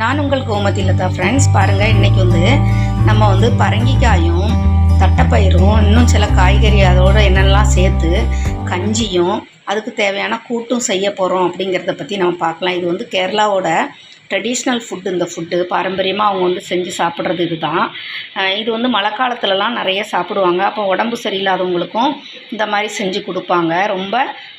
நான் உங்கள் கோமதி லதா ஃப்ரெண்ட்ஸ் பாருங்கள் இன்றைக்கி வந்து நம்ம வந்து பரங்கிக்காயும் தட்டைப்பயிரும் இன்னும் சில காய்கறி அதோட என்னெல்லாம் சேர்த்து கஞ்சியும் அதுக்கு தேவையான கூட்டும் செய்ய போகிறோம் அப்படிங்கிறத பற்றி நம்ம பார்க்கலாம். இது வந்து கேரளாவோட ட்ரெடிஷ்னல் ஃபுட்டு இந்த ஃபுட்டு பாரம்பரியமாக அவங்க வந்து செஞ்சு சாப்பிட்றது இதுதான். தான் இது வந்து மழை காலத்துலலாம் நிறைய சாப்பிடுவாங்க. அப்போ உடம்பு சரியில்லாதவங்களுக்கும் இந்த மாதிரி செஞ்சு கொடுப்பாங்க. ரொம்ப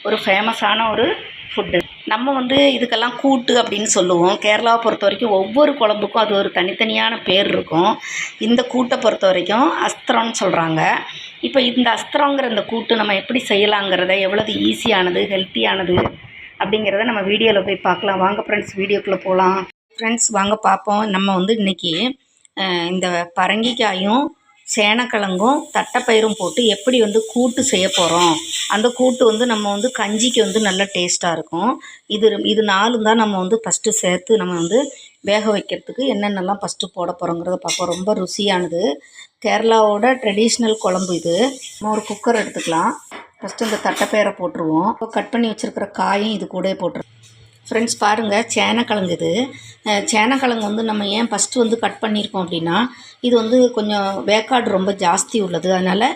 ஒரு ஃபேமஸான ஒரு ஃபுட்டு நம்ம வந்து இதுக்கெல்லாம் கூட்டு அப்படின்னு சொல்லுவோம். கேரளாவை பொறுத்த வரைக்கும் ஒவ்வொரு குழம்புக்கும் அது ஒரு தனித்தனியான பேர் இருக்கும். இந்த கூட்டை பொறுத்த வரைக்கும் அஸ்திரம்னு சொல்கிறாங்க இப்போ இந்த அஸ்திரங்கிற இந்த கூட்டு நம்ம எப்படி செய்யலாங்கிறத எவ்வளவு ஈஸியானது ஹெல்த்தியானது அப்படிங்கிறத நம்ம வீடியோவில் போய் பார்க்கலாம். வாங்க ஃப்ரெண்ட்ஸ் வீடியோக்குள்ளே போகலாம் ஃப்ரெண்ட்ஸ் வாங்க பார்ப்போம். நம்ம வந்து இன்றைக்கி இந்த பரங்கிக்காயும் சேனக்கிழங்கும் தட்டைப்பயிரும் போட்டு எப்படி வந்து கூட்டு செய்ய போகிறோம் அந்த கூட்டு வந்து நம்ம வந்து கஞ்சிக்கு வந்து நல்ல டேஸ்ட்டாக இருக்கும். இது இது நாலும் தான் நம்ம வந்து ஃபஸ்ட்டு சேர்த்து நம்ம வந்து வேக வைக்கிறதுக்கு என்னென்னலாம் ஃபஸ்ட்டு போட போகிறோங்கிறத பார்ப்போம். ரொம்ப ருசியானது. கேரளாவோட ட்ரெடிஷ்னல் குழம்பு இது. நம்ம ஒரு குக்கர் எடுத்துக்கலாம். ஃபஸ்ட்டு இந்த தட்டைப்பயிரை போட்டுருவோம். கட் பண்ணி வச்சுருக்கிற காயும் இது கூட போட்டுருவோம். ஃப்ரெண்ட்ஸ் பாருங்கள் சேனக்கிழங்கு இது சேனக்கிழங்கு வந்து நம்ம ஏன் ஃபஸ்ட்டு வந்து கட் பண்ணியிருக்கோம் அப்படின்னா இது வந்து கொஞ்சம் வேக்காடு ரொம்ப ஜாஸ்தி உள்ளது. அதனால்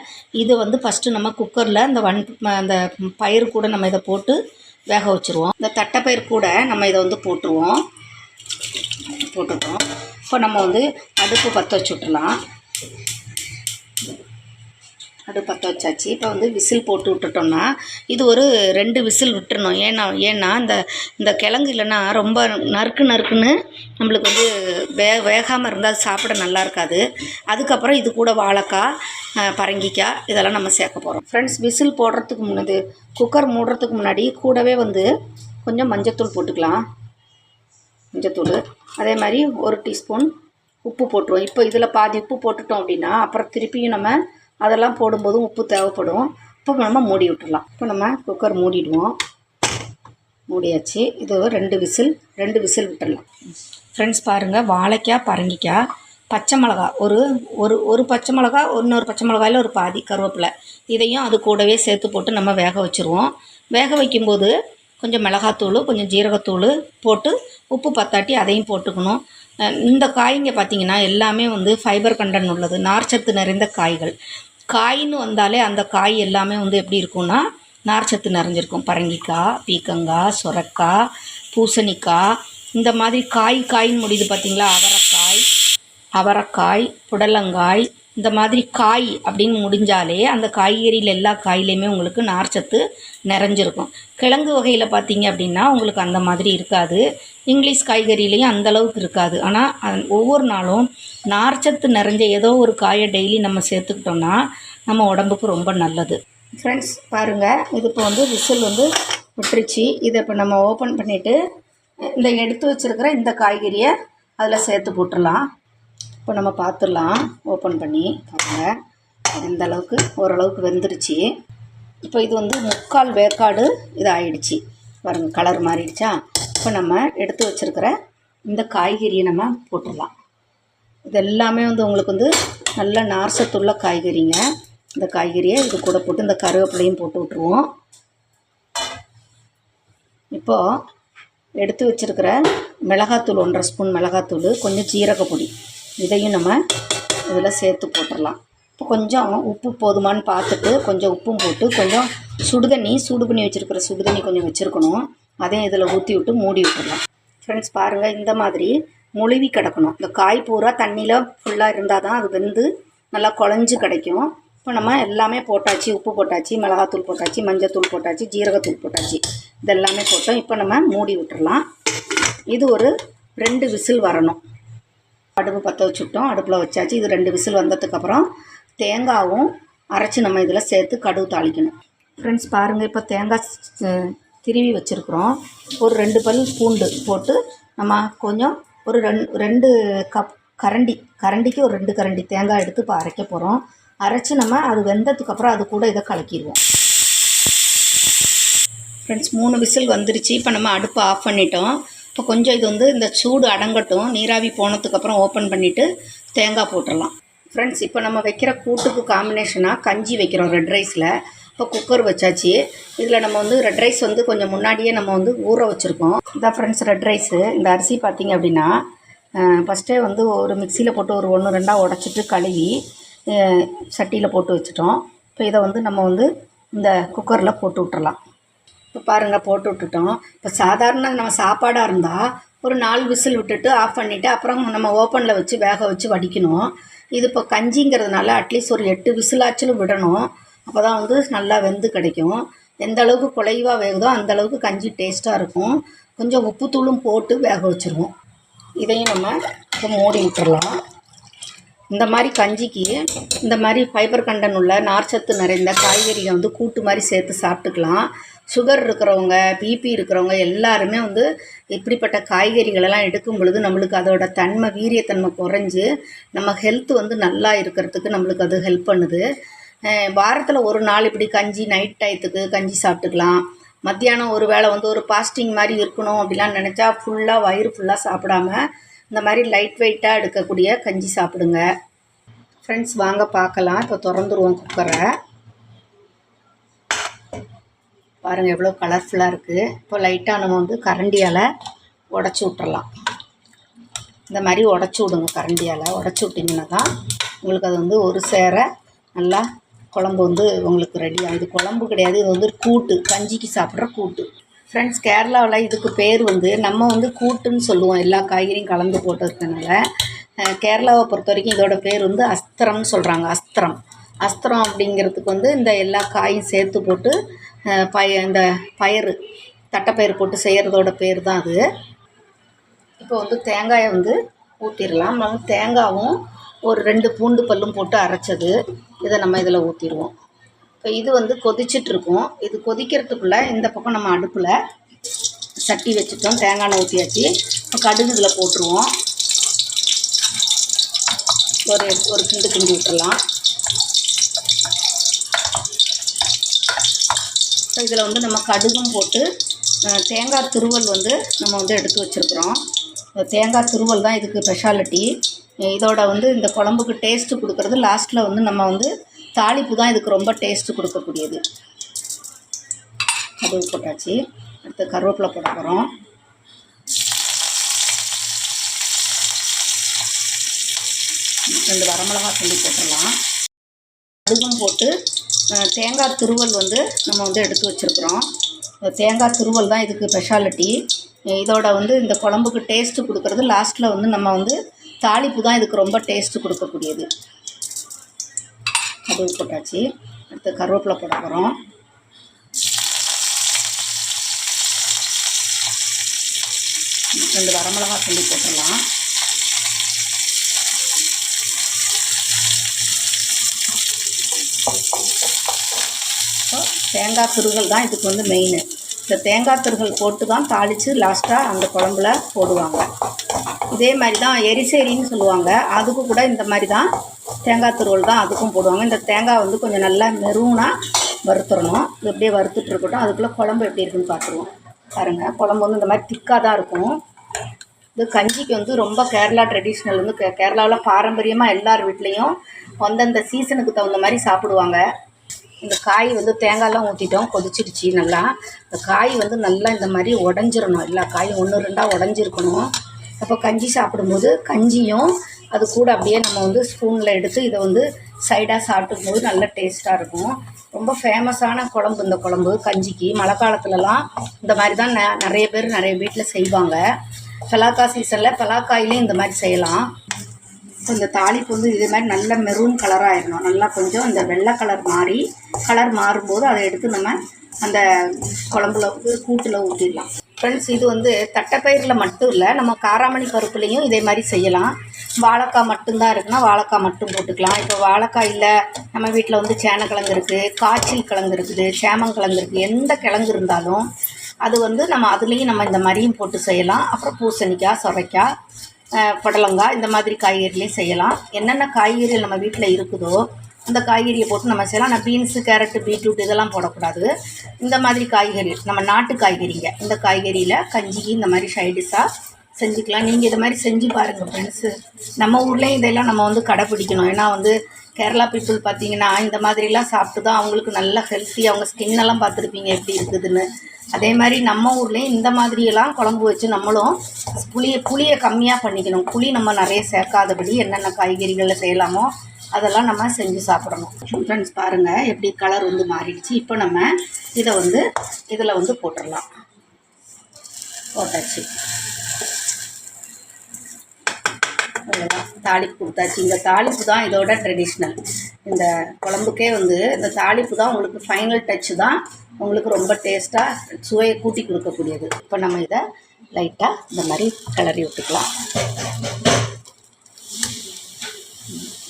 இதை வந்து ஃபஸ்ட்டு நம்ம குக்கரில் இந்த வன் அந்த பயிர் கூட நம்ம இதை போட்டு வேக வச்சுருவோம். இந்த தட்டைப்பயிர் கூட நம்ம இதை வந்து போட்டுருவோம். போட்டுட்டோம். இப்போ நம்ம வந்து அடுப்பு பற்ற வச்சு விட்டுலாம் அது பற்ற வச்சாச்சு. இப்போ வந்து விசில் போட்டு விட்டுட்டோம்னா இது ஒரு ரெண்டு விசில் விட்டுறணும். ஏன்னா ஏன்னா இந்த இந்த கிழங்கு இல்லைன்னா ரொம்ப நறுக்கு நறுக்குன்னு நம்மளுக்கு வந்து வே வேகாமல் இருந்தால் அது சாப்பிட நல்லா இருக்காது. அதுக்கப்புறம் இது கூட வாழைக்காய் பரங்கிக்காய் இதெல்லாம் நம்ம சேர்க்க போகிறோம் ஃப்ரெண்ட்ஸ் விசில் போடுறதுக்கு முன்னாடி குக்கர் மூடுறதுக்கு முன்னாடி கூடவே வந்து கொஞ்சம் மஞ்சத்தூள் போட்டுக்கலாம். மஞ்சத்தூள். அதே மாதிரி ஒரு டீஸ்பூன் உப்பு போட்டுருவோம். இப்போ இதில் பாதி உப்பு போட்டுட்டோம் அப்படின்னா அப்புறம் திருப்பியும் நம்ம அதெல்லாம் போடும்போதும் உப்பு தேவைப்படும். இப்போ நம்ம மூடி விட்டுடலாம். இப்போ நம்ம குக்கர் மூடிடுவோம். மூடியாச்சு. இது ரெண்டு விசில் ரெண்டு விசில் விட்டுடலாம். ஃப்ரெண்ட்ஸ் பாருங்கள் வாழைக்காய் பரங்கிக்காய் பச்சை மிளகா ஒரு ஒரு ஒரு பச்சை மிளகா இன்னொரு பச்சை மிளகாயில் ஒரு பாதி கருவேப்பிலை. இதையும் அது கூடவே சேர்த்து போட்டு நம்ம வேக வச்சுருவோம். வேக வைக்கும்போது கொஞ்சம் மிளகாத்தூள் கொஞ்சம் ஜீரகத்தூள் போட்டு உப்பு பத்தாட்டி அதையும் போட்டுக்கணும். இந்த காய்ங்க பார்த்திங்கன்னா எல்லாமே வந்து ஃபைபர் கண்டன் உள்ளது நார்ச்சத்து நிறைந்த காய்கள். காயின்னு வந்தாலே அந்த காய் எல்லாமே வந்து எப்படி இருக்கும்னா நார்ச்சத்து நிறைஞ்சிருக்கும். பரங்கிக்காய் பீக்கங்காய் சுரக்காய் பூசணிக்காய் இந்த மாதிரி காய் காயின்னு முடியுது பார்த்தீங்களா அவரைக்காய் அவரைக்காய் புடலங்காய் இந்த மாதிரி காய் அப்படின்னு முடிஞ்சாலே அந்த காய்கறியில் எல்லா காயிலையுமே உங்களுக்கு நார்ச்சத்து நிறைஞ்சிருக்கும். கிழங்கு வகையில் பார்த்தீங்க அப்படின்னா உங்களுக்கு அந்த மாதிரி இருக்காது. இங்கிலீஷ் காய்கறிலையும் அந்தளவுக்கு இருக்காது. ஆனால் ஒவ்வொரு நாளும் நார்ச்சத்து நிறைஞ்ச ஏதோ ஒரு காயை டெய்லி நம்ம சேர்த்துக்கிட்டோம்னா நம்ம உடம்புக்கு ரொம்ப நல்லது. ஃப்ரெண்ட்ஸ் பாருங்கள் இது இப்போ வந்து விசில் வந்து விட்டுருச்சு. இதை இப்போ நம்ம ஓப்பன் பண்ணிவிட்டு இந்த எடுத்து வச்சுருக்கிற இந்த காய்கறியை அதில் சேர்த்து போட்டுடலாம். இப்போ நம்ம பார்த்துடலாம் ஓப்பன் பண்ணி பாருங்கள் எந்த அளவுக்கு ஓரளவுக்கு வெந்துருச்சு. இப்போ இது வந்து முக்கால் வேக்காடு இது ஆயிடுச்சு பாருங்கள் கலர் மாறிடுச்சா? இப்போ நம்ம எடுத்து வச்சுருக்கிற இந்த காய்கறியை நம்ம போட்டுடலாம். இது எல்லாமே வந்து உங்களுக்கு வந்து நல்ல நார்சத்துள்ள காய்கறிங்க. இந்த காய்கறியை இது கூட போட்டு இந்த கருவேப்பிலையும் போட்டு விட்ருவோம் இப்போது எடுத்து வச்சுருக்கிற மிளகாத்தூள் ஒன்றரை ஸ்பூன் மிளகாத்தூள் கொஞ்சம் ஜீரகப்பொடி இதையும் நம்ம இதில் சேர்த்து போட்டுடலாம். இப்போ கொஞ்சம் உப்பு போதுமான்னு பார்த்துட்டு கொஞ்சம் உப்பும் போட்டு கொஞ்சம் சுடுதண்ணி சூடு பண்ணி வச்சுருக்கிற சுடுதண்ணி கொஞ்சம் வச்சுருக்கணும். அதையும் இதில் ஊற்றி விட்டு மூடி விட்டுடலாம். ஃப்ரெண்ட்ஸ் பாருங்கள் இந்த மாதிரி முழுவி கிடக்கணும். இந்த காய் பூரா தண்ணியில் ஃபுல்லாக இருந்தால் தான் அது வெந்து நல்லா குழஞ்சு கிடைக்கும். இப்போ நம்ம எல்லாமே போட்டாச்சு உப்பு போட்டாச்சு மிளகாத்தூள் போட்டாச்சு மஞ்சத்தூள் போட்டாச்சு ஜீரகத்தூள் போட்டாச்சு. இதெல்லாமே போட்டோம். இப்போ நம்ம மூடி விட்டுடலாம். இது ஒரு ரெண்டு விசில் வரணும். அடுப்பு பற்ற வச்சுட்டோம் அடுப்பில் வச்சாச்சு. இது ரெண்டு விசில் வந்ததுக்கப்புறம் தேங்காவும் அரைச்சி நம்ம இதில் சேர்த்து கடுகு தாளிக்கணும். ஃப்ரெண்ட்ஸ் பாருங்கள் இப்போ தேங்காய் திருவி வச்சுருக்குறோம். ஒரு ரெண்டு பல் பூண்டு போட்டு நம்ம கொஞ்சம் ஒரு ரெண்டு ரெண்டு கப் கரண்டி கரண்டிக்கு ஒரு ரெண்டு கரண்டி தேங்காய் எடுத்து இப்போ அரைக்க போகிறோம். அரைச்சி நம்ம அது வெந்ததுக்கப்புறம் அது கூட இதை கலக்கிடுவோம். ஃப்ரெண்ட்ஸ் மூணு விசில் வந்துருச்சு. இப்போ நம்ம அடுப்பு ஆஃப் பண்ணிட்டோம். இப்போ கொஞ்சம் இது வந்து இந்த சூடு அடங்கட்டும் நீராவி போனதுக்கப்புறம் ஓப்பன் பண்ணிவிட்டு தேங்காய் போட்டுடலாம். ஃப்ரெண்ட்ஸ் இப்போ நம்ம வைக்கிற கூட்டுக்கு காம்பினேஷனாக கஞ்சி வைக்கிறோம் ரெட் ரைஸில் இப்போ குக்கர் வச்சாச்சு. இதில் நம்ம வந்து ரெட் ரைஸ் வந்து கொஞ்சம் முன்னாடியே நம்ம வந்து ஊற வச்சுருக்கோம். இதான் ஃப்ரெண்ட்ஸ் ரெட் ரைஸு இந்த அரிசி பார்த்தீங்க அப்படின்னா ஃபஸ்ட்டே வந்து ஒரு மிக்சியில் போட்டு ஒரு ஒன்று ரெண்டாக உடச்சிட்டு கழுவி சட்டியில் போட்டு வச்சுட்டோம். இப்போ இதை வந்து நம்ம வந்து இந்த குக்கரில் போட்டு விட்டுறலாம். இப்போ பாருங்கள் போட்டு விட்டுட்டோம். இப்போ சாதாரண நம்ம சாப்பாடாக இருந்தால் ஒரு நாலு விசில் விட்டுட்டு ஆஃப் பண்ணிவிட்டு அப்புறம் நம்ம ஓப்பனில் வச்சு வேக வச்சு வடிக்கணும். இது இப்போ கஞ்சிங்கிறதுனால அட்லீஸ்ட் ஒரு எட்டு விசிலாச்சிலும் விடணும். அப்போ தான் வந்து நல்லா வெந்து கிடைக்கும். எந்த அளவுக்கு குலைவாக வேகுதோ அந்த அளவுக்கு கஞ்சி டேஸ்ட்டாக இருக்கும். கொஞ்சம் உப்புத்தூளும் போட்டு வேக வச்சுருவோம். இதையும் நம்ம இப்போ மூடி விட்டுறலாம். இந்த மாதிரி கஞ்சிக்கு இந்த மாதிரி ஃபைபர் கண்டன் உள்ள நார்ச்சத்து நிறைந்த காய்கறியை வந்து கூட்டு மாதிரி சேர்த்து சாப்பிட்டுக்கலாம். சுகர் இருக்கிறவங்க பிபி இருக்கிறவங்க எல்லாருமே வந்து இப்படிப்பட்ட காய்கறிகளெல்லாம் எடுக்கும் பொழுது நம்மளுக்கு அதோட தன்மை வீரியத்தன்மை குறைஞ்சு நம்ம ஹெல்த் வந்து நல்லா இருக்கிறதுக்கு நம்மளுக்கு அது ஹெல்ப் பண்ணுது. வாரத்தில் ஒரு நாள் இப்படி கஞ்சி நைட் டயத்துக்கு கஞ்சி சாப்பிட்டுக்கலாம். மத்தியானம் ஒரு வேளை வந்து ஒரு பாஸ்டிங் மாதிரி இருக்கணும் அப்படிலாம் நினச்சா ஃபுல்லாக வயிறு ஃபுல்லாக சாப்பிடாம இந்த மாதிரி லைட் வெயிட்டாக எடுக்கக்கூடிய கஞ்சி சாப்பிடுங்க. ஃப்ரெண்ட்ஸ் வாங்க பார்க்கலாம். இப்போ திறந்துருவோம் குக்கரை பாருங்கள் எவ்வளோ கலர்ஃபுல்லாக இருக்குது இப்போ லைட்டாக நம்ம வந்து கரண்டியால் உடச்சி விட்றலாம் இந்த மாதிரி உடச்சி விடுங்க கரண்டியால் உடச்சி விட்டிங்கன்னா தான் உங்களுக்கு அது வந்து ஒரு சேர நல்லா குழம்பு வந்து உங்களுக்கு ரெடி இது குழம்பு கிடையாது இது வந்து கூட்டு கஞ்சிக்கு சாப்பிட்ற கூட்டு. ஃப்ரெண்ட்ஸ் கேரளாவில் இதுக்கு பேர் வந்து நம்ம வந்து கூட்டுன்னு சொல்லுவோம். எல்லா காய்கறியும் கலந்து போட்டதுனால கேரளாவை பொறுத்த வரைக்கும் இதோட பேர் வந்து அஸ்திரம்னு சொல்கிறாங்க அஸ்திரம். அஸ்திரம் அப்படிங்கிறதுக்கு வந்து இந்த எல்லா காயும் சேர்த்து போட்டு பய இந்த பயிறு தட்டைப்பயிறு போட்டு செய்கிறதோட பேர் தான் அது. இப்போ வந்து தேங்காயை வந்து ஊற்றிடலாம் நம்ம தேங்காவும் ஒரு ரெண்டு பூண்டு பல்லும் போட்டு அரைச்சது. இதை நம்ம இதில் ஊற்றிடுவோம் இப்போ இது வந்து கொதிச்சிட்ருக்கோம். இது கொதிக்கிறதுக்குள்ளே இந்த பக்கம் நம்ம அடுப்பில் சட்டி வச்சுட்டோம். தேங்காய் ஊற்றியாச்சு இப்போ கடுகு இதில் போட்டுருவோம். ஒரு ஒரு கிண்டு கிண்டி விட்டுடலாம் ஸோ இதில் வந்து நம்ம கடுகும் போட்டு தேங்காய் துருவல் வந்து நம்ம வந்து எடுத்து வச்சுருக்குறோம். தேங்காய் துருவல் தான் இதுக்கு ஸ்பெஷாலிட்டி இதோட வந்து இந்த குழம்புக்கு டேஸ்ட்டு கொடுக்கறது லாஸ்ட்டில் வந்து நம்ம வந்து தாளிப்பு தான் இதுக்கு ரொம்ப டேஸ்ட்டு கொடுக்கக்கூடியது. கடுகு போட்டாச்சு. அடுத்து கருவேப்பிலை போட போகிறோம் ரெண்டு வரமிளகா சொல்லி போட்டுடலாம். கடுகும் போட்டு தேங்காய் துருவல் வந்து நம்ம வந்து எடுத்து வச்சுருக்குறோம். தேங்காய் துருவல் தான் இதுக்கு ஸ்பெஷாலிட்டி இதோட வந்து இந்த குழம்புக்கு டேஸ்ட்டு கொடுக்கறது லாஸ்ட்டில் வந்து நம்ம வந்து தாளிப்பு தான் இதுக்கு ரொம்ப டேஸ்ட்டு கொடுக்கக்கூடியது. கடுகு போட்டாச்சு. அடுத்து கருவேப்பிலை போட போகிறோம் ரெண்டு வரமிளகா சொல்லி போட்டுடலாம். தேங்காய் துருகல் தான் இதுக்கு வந்து மெயின் இந்த தேங்காய் துருகல் போட்டு தான் தாளித்து லாஸ்ட்டாக அந்த குழம்புல போடுவாங்க. இதே மாதிரி தான் எரிசேரின்னு சொல்லுவாங்க. அதுக்கு கூட இந்த மாதிரி தான் தேங்காய் துருவல் தான் அதுக்கும் போடுவாங்க. இந்த தேங்காய் வந்து கொஞ்சம் நல்லா மெரூனாக வறுத்துடணும் இது அப்படியே வறுத்துட்டு இருக்கட்டும். அதுக்குள்ளே குழம்பு எப்படி இருக்குன்னு பார்த்துருவோம். பாருங்கள் குழம்பு வந்து இந்த மாதிரி திக்காக தான் இருக்கும். இது கஞ்சிக்கு வந்து ரொம்ப கேரளா ட்ரெடிஷ்னல் வந்து கே கேரளாவில் பாரம்பரியமாக எல்லார் வீட்லேயும் அந்தந்த சீசனுக்கு தகுந்த மாதிரி சாப்பிடுவாங்க. இந்த காய் வந்து தேங்காயெலாம் ஊற்றிட்டோம் கொதிச்சிடுச்சு நல்லா. இந்த காய் வந்து நல்லா இந்த மாதிரி உடஞ்சிரணும். எல்லா காயும் ஒன்று ரெண்டாக உடஞ்சிருக்கணும். அப்போ கஞ்சி சாப்பிடும்போது கஞ்சியும் அது கூட அப்படியே நம்ம வந்து ஸ்பூனில் எடுத்து இதை வந்து சைடாக சாப்பிடும்போது நல்ல டேஸ்ட்டாக இருக்கும். ரொம்ப ஃபேமஸான குழம்பு இந்த குழம்பு கஞ்சிக்கு. மழை காலத்துலலாம் இந்த மாதிரி தான் ந நிறைய பேர் நிறைய வீட்டில் செய்வாங்க. பலாக்காய் சீசனில் பலாக்காயிலையும் இந்த மாதிரி செய்யலாம். இந்த தாளிப்பு வந்து இதே மாதிரி நல்ல மெரூன் கலராக ஆயிடணும் நல்லா கொஞ்சம் இந்த வெள்ளை கலர் மாறி கலர் மாறும்போது அதை எடுத்து நம்ம அந்த குழம்புல வந்து கூட்டில் ஊற்றிடலாம் ஃப்ரெண்ட்ஸ் இது வந்து தட்டைப்பயிரில் மட்டும் இல்லை நம்ம காராமணி பருப்புலேயும் இதே மாதிரி செய்யலாம். வாழைக்காய் மட்டும்தான் இருக்குன்னா வாழைக்காய் மட்டும் போட்டுக்கலாம். இப்போ வாழைக்காய் இல்லை நம்ம வீட்டில் வந்து சேனக்கிழங்கு இருக்குது காய்ச்சல் கிழங்கு இருக்குது சேமங்கிழங்கு இருக்குது எந்த கிழங்கு இருந்தாலும் அது வந்து நம்ம அதுலேயும் நம்ம இந்த மாதிரியும் போட்டு செய்யலாம். அப்புறம் பூசணிக்காய் சுரைக்காய் புடலங்காய் இந்த மாதிரி காய்கறிலையும் செய்யலாம். என்னென்ன காய்கறிகள் நம்ம வீட்டில் இருக்குதோ இந்த காய்கறியை போட்டு நம்ம செய்யலாம். ஆனால் பீன்ஸு கேரட்டு பீட்ரூட் இதெல்லாம் போடக்கூடாது. இந்த மாதிரி காய்கறி நம்ம நாட்டு காய்கறிங்க. இந்த காய்கறியில் கஞ்சிக்கு இந்த மாதிரி சைடிஷாக செஞ்சுக்கலாம். நீங்கள் இது மாதிரி செஞ்சு பாருங்கள் ஃப்ரெண்ட்ஸு நம்ம ஊர்லேயும் இதெல்லாம் நம்ம வந்து கடைப்பிடிக்கணும். ஏன்னா வந்து கேரளா பீப்புள் பார்த்தீங்கன்னா இந்த மாதிரிலாம் சாப்பிட்டு தான் அவங்களுக்கு நல்ல ஹெல்த்தி அவங்க ஸ்கின்னெல்லாம் பார்த்துருப்பீங்க எப்படி இருக்குதுன்னு. அதே மாதிரி நம்ம ஊர்லேயும் இந்த மாதிரியெல்லாம் குழம்பு வச்சு நம்மளும் புளியை புளியை கம்மியாக பண்ணிக்கணும். புளி நம்ம நிறைய சேர்க்காதபடி என்னென்ன காய்கறிகளில் செய்யலாமோ அதெல்லாம் நம்ம செஞ்சு சாப்பிடணும். ஃப்ரெண்ட்ஸ் பாருங்கள் எப்படி கலர் வந்து மாறிடுச்சு. இப்போ நம்ம இதை வந்து இதில் வந்து போட்டுடலாம். போட்டாச்சு. அவ்வளோதான் தாளிப்பு கொடுத்தாச்சு இந்த தாளிப்பு தான் இதோட ட்ரெடிஷ்னல் இந்த குழம்புக்கே வந்து இந்த தாளிப்பு தான் உங்களுக்கு ஃபைனல் டச்சு தான் உங்களுக்கு ரொம்ப டேஸ்ட்டாக சுவையை கூட்டி கொடுக்கக்கூடியது. இப்போ நம்ம இதை லைட்டாக இந்த மாதிரி கிளறி விட்டுக்கலாம்.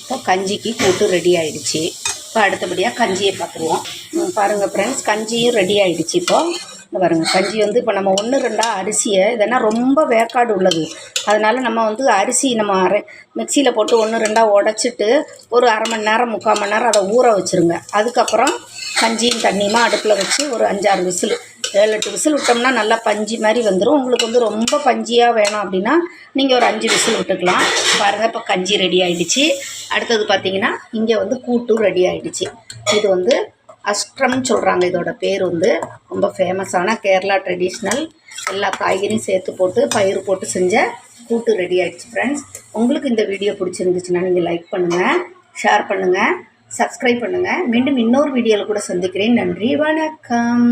இப்போ கஞ்சிக்கு கூட்டு ரெடி ஆயிடுச்சு. இப்போ அடுத்தபடியாக கஞ்சியை பார்த்துருவோம். பாருங்கள் ஃப்ரெண்ட்ஸ் கஞ்சியும் ரெடி ஆகிடுச்சு இப்போது பாருங்கள் கஞ்சி வந்து இப்போ நம்ம ஒன்று ரெண்டாக அரிசியை இதெல்லாம் ரொம்ப வேக்காடு உள்ளது. அதனால் நம்ம வந்து அரிசி நம்ம அரை மிக்சியில் போட்டு ஒன்று ரெண்டாக உடச்சிட்டு ஒரு அரை மணி நேரம் முக்கால் மணி நேரம் அதை ஊற வச்சுருங்க. அதுக்கப்புறம் கஞ்சியும் தண்ணியுமா அடுப்பில் வச்சு ஒரு அஞ்சாறு விசில் ஏழு எட்டு விசில் விட்டோம்னா நல்லா பஞ்சு மாதிரி வந்துடும் உங்களுக்கு வந்து ரொம்ப பஞ்சியாக வேணும் அப்படின்னா நீங்கள் ஒரு அஞ்சு விசில் விட்டுக்கலாம். பாருங்கள் இப்போ கஞ்சி ரெடி ஆகிடுச்சு அடுத்தது பார்த்தீங்கன்னா இங்கே வந்து கூட்டும் ரெடி ஆகிடுச்சு இது வந்து அஸ்ட்ரம்னு சொல்கிறாங்க இதோட பேர் வந்து. ரொம்ப ஃபேமஸான கேரளா ட்ரெடிஷ்னல் எல்லா காய்கறியும் சேர்த்து போட்டு பயிர் போட்டு செஞ்ச கூட்டு ரெடி ஆகிடுச்சு ஃப்ரெண்ட்ஸ் உங்களுக்கு இந்த வீடியோ பிடிச்சிருந்துச்சுன்னா நீங்கள் லைக் பண்ணுங்கள் ஷேர் பண்ணுங்கள் சப்ஸ்கிரைப் பண்ணுங்கள் மீண்டும் இன்னொரு வீடியோவில் கூட சந்திக்கிறேன். நன்றி வணக்கம்.